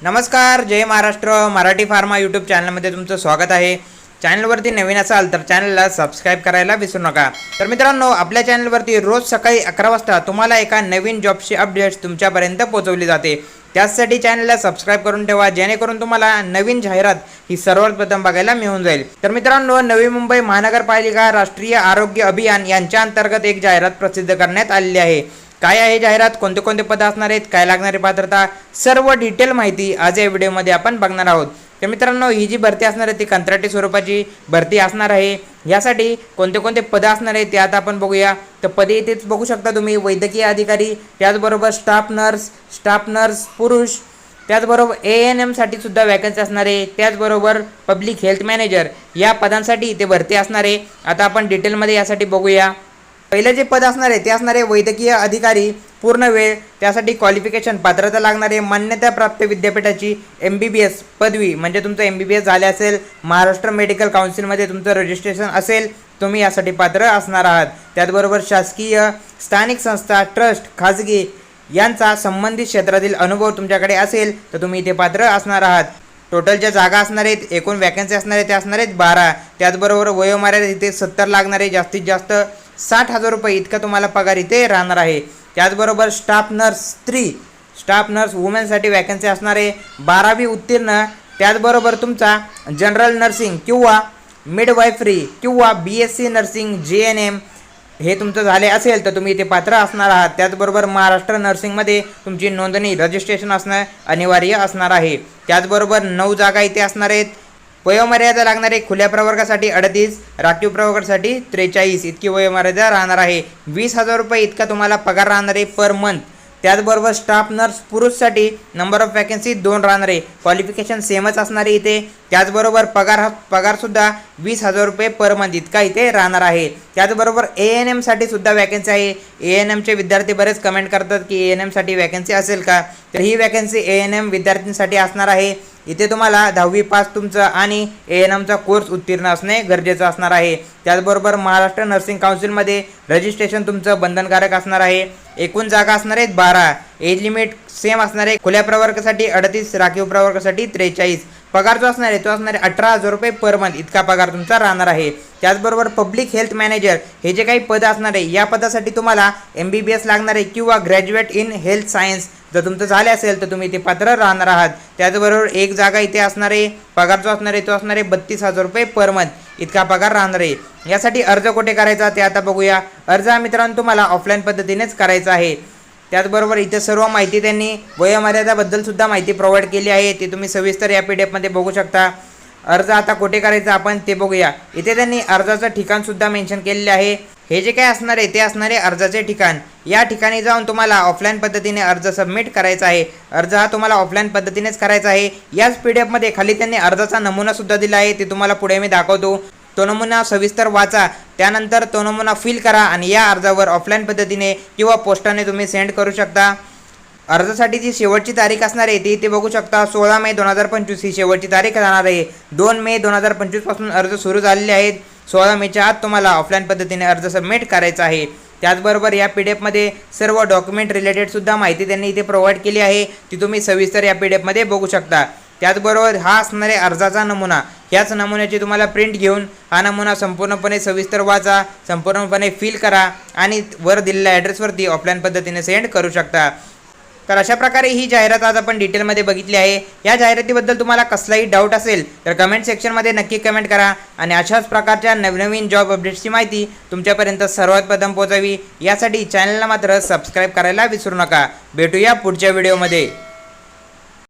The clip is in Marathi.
नमस्कार जय महाराष्ट्र मराठी फार्मा यूट्यूब चॅनलमध्ये तुमचं स्वागत आहे. चॅनलवरती नवीन असाल तर चॅनलला सबस्क्राईब करायला विसरू नका. तर मित्रांनो आपल्या चॅनलवरती रोज सकाळी अकरा वाजता तुम्हाला एका नवीन जॉबची अपडेट्स तुमच्यापर्यंत पोहोचवली जाते. त्याचसाठी चॅनलला सबस्क्राईब करून ठेवा जेणेकरून तुम्हाला नवीन जाहिरात ही सर्वात प्रथम बघायला मिळून जाईल. तर मित्रांनो नवी मुंबई महानगरपालिका राष्ट्रीय आरोग्य अभियान यांच्या अंतर्गत एक जाहिरात प्रसिद्ध करण्यात आलेली आहे. काय आहे जाहिरात? कोणते कोणते पद असणार आहेत? काय लागणारी पात्रता? सर्व डिटेल माहिती आज या व्हिडिओमध्ये आपण बघणार आहोत. तर मित्रांनो ही जी भरती असणार आहे ती कंत्राटी स्वरूपाची भरती असणार आहे. यासाठी कोणते कोणते पदं असणार आहेत ते आता आपण बघूया. तर पदे इथेच बघू शकता तुम्ही. वैद्यकीय अधिकारी त्याचबरोबर स्टाफ नर्स स्टाफ नर्स पुरुष त्याचबरोबर ए एन एमसाठी सुद्धा वॅकन्सी असणार आहे. त्याचबरोबर पब्लिक हेल्थ मॅनेजर या पदांसाठी इथे भरती असणार आहे. आता आपण डिटेलमध्ये यासाठी बघूया. पहिलं जे पद असणार आहे ते असणार आहे वैद्यकीय अधिकारी पूर्ण वेळ त्यासाठी क्वालिफिकेशन पात्रता लागणार आहे मान्यताप्राप्त विद्यापीठाची एम बी बी एस पदवी म्हणजे तुमचं एम बी बी एस झाले असेल महाराष्ट्र मेडिकल काउन्सिलमध्ये तुमचं रजिस्ट्रेशन असेल तुम्ही यासाठी पात्र असणार आहात. त्याचबरोबर शासकीय स्थानिक संस्था ट्रस्ट खाजगी यांचा संबंधित क्षेत्रातील अनुभव तुमच्याकडे असेल तर तुम्ही इथे पात्र असणार आहात. टोटल ज्या जागा असणार आहेत एकूण वॅकन्सी असणार आहेत त्या असणार आहेत बारा. त्याचबरोबर वयोमर्यादा इथे सत्तर लागणार आहे जास्तीत जास्त साठ हजार रुपये इतका तुम्हाला पगार इथे राहणार आहे. त्याचबरोबर स्टाफ नर्स स्त्री स्टाफ नर्स वुमेनसाठी वॅकन्सी असणार आहे. बारावी उत्तीर्ण त्याचबरोबर तुमचा जनरल नर्सिंग किंवा मिडवायफरी किंवा B S C nursing J N M हे तुमचं झाले असेल तर तुम्ही इथे पात्र असणार आहात. त्याचबरोबर महाराष्ट्र नर्सिंगमध्ये तुमची नोंदणी रजिस्ट्रेशन असणं अनिवार्य असणार आहे. त्याचबरोबर नऊ जागा इथे असणार आहेत. वयोमर्यादा लागणारे खुल्या प्रवर्गासाठी अडतीस राखीव प्रवर्गासाठी त्रेचाळीस इतकी वयोमर्यादा राहणार आहे. वीस हजार रुपये इतका तुम्हाला पगार राहणार आहे पर मंथ त्याचबरोबर स्टाफ नर्स पुरुषसाठी नंबर ऑफ वॅकन्सी दोन राहणार आहे. क्वालिफिकेशन सेमच असणार आहे इथे. त्याचबरोबर पगार हा पगारसुद्धा वीस हजार रुपये पर मंथ इतका इथे राहणार आहे. त्याचबरोबर ए एन एमसाठी सुद्धा वॅकन्सी आहे. ए एन एमचे विद्यार्थी बरेच कमेंट करतात की ए एन एमसाठी वॅकन्सी असेल का? तर ही वॅकन्सी ए एन एम विद्यार्थ्यांसाठी असणार आहे. इथे तुम्हाला दहावी पास तुमचं आणि ए एन एमचा कोर्स उत्तीर्ण असणे गरजेचं असणार आहे. त्याचबरोबर महाराष्ट्र नर्सिंग काउन्सिलमध्ये रजिस्ट्रेशन तुमचं बंधनकारक असणार आहे. एकूण जागा असणार आहेत बारा. एज लिमिट सेम असणार आहे. खुल्या प्रवर्गासाठी अडतीस राखीव प्रवर्गासाठी त्रेचाळीस. पगार जो असणार आहे तो असणार आहे अठरा हजार रुपये पर मंथ इतका पगार तुमचा राहणार आहे. त्याचबरोबर पब्लिक हेल्थ मॅनेजर हे जे काही पद असणार आहे या पदासाठी तुम्हाला एम बी बी एस लागणार आहे किंवा ग्रॅज्युएट इन हेल्थ सायन्स जर तुमचं झाले असेल तर तुम्ही इथे पात्र राहणार आहात. त्याचबरोबर एक जागा इथे असणार आहे पगार जो असणार आहे तो असणार आहे बत्तीस हजार रुपये पर मंथ इतका पगार राहणार आहे. यासाठी अर्ज कुठे करायचा ते आता बघूया. अर्ज हा मित्रांनो तुम्हाला ऑफलाईन पद्धतीनेच करायचा आहे. त्याचबरोबर इथे सर्व माहिती त्यांनी वयोमर्यादाबद्दल सुद्धा माहिती प्रोव्हाइड केली आहे. ती तुम्ही सविस्तर या पी डी एफमध्ये बघू शकता. अर्ज आता कुठे करायचा आपण ते बघूया. इथे त्यांनी अर्जाचं ठिकाणसुद्धा मेन्शन केलेले आहे. हे जे काय असणार आहे ते असणार आहे अर्जाचे ठिकाण. या ठिकाणी जाऊन तुम्हाला ऑफलाईन पद्धतीने अर्ज सबमिट करायचा आहे. अर्ज हा तुम्हाला ऑफलाईन पद्धतीनेच करायचा आहे. याच पी डी एफमध्ये खाली त्यांनी अर्जाचा नमुना सुद्धा दिला आहे. ते तुम्हाला पुढे मी दाखवतो. तो नमुना सविस्तर वाचा. त्यानंतर तो नमुना फिल करा आणि या अर्जावर ऑफलाईन पद्धतीने किंवा पोस्टाने तुम्ही सेंड करू शकता. अर्जासाठी जी शेवटची तारीख असणार आहे ती इथे बघू शकता. सोळा मे दोन हजार पंचवीस ही शेवटची तारीख राहणार आहे. दोन मे दोन हजार पंचवीसपासून अर्ज सुरू झालेले आहेत. सोळा मेच्या आत तुम्हाला ऑफलाईन पद्धतीने अर्ज सबमिट करायचा आहे. त्याचबरोबर या पी डी एफमध्ये सर्व डॉक्युमेंट रिलेटेडसुद्धा माहिती त्यांनी इथे प्रोव्हाइड केली आहे. ती तुम्ही सविस्तर या पी डी एफमध्ये बघू शकता. त्याचबरोबर हा असणारे अर्जाचा नमुना. ह्याच नमुन्याची तुम्हाला प्रिंट घेऊन हा नमुना संपूर्णपणे सविस्तर वाचा संपूर्णपणे फिल करा आणि वर दिलेल्या ॲड्रेसवरती ऑफलाईन पद्धतीने सेंड करू शकता. तर अशा प्रकारे ही जाहिरात आज आपण डिटेलमध्ये बघितली आहे. या जाहिरातीबद्दल तुम्हाला कसलाही डाऊट असेल तर कमेंट सेक्शनमध्ये नक्की कमेंट करा आणि अशाच प्रकारच्या नवनवीन जॉब अपडेट्सची माहिती तुमच्यापर्यंत सर्वात प्रथम पोहोचावी. यासाठी चॅनलला मात्र सबस्क्राईब करायला विसरू नका. भेटूया पुढच्या व्हिडिओमध्ये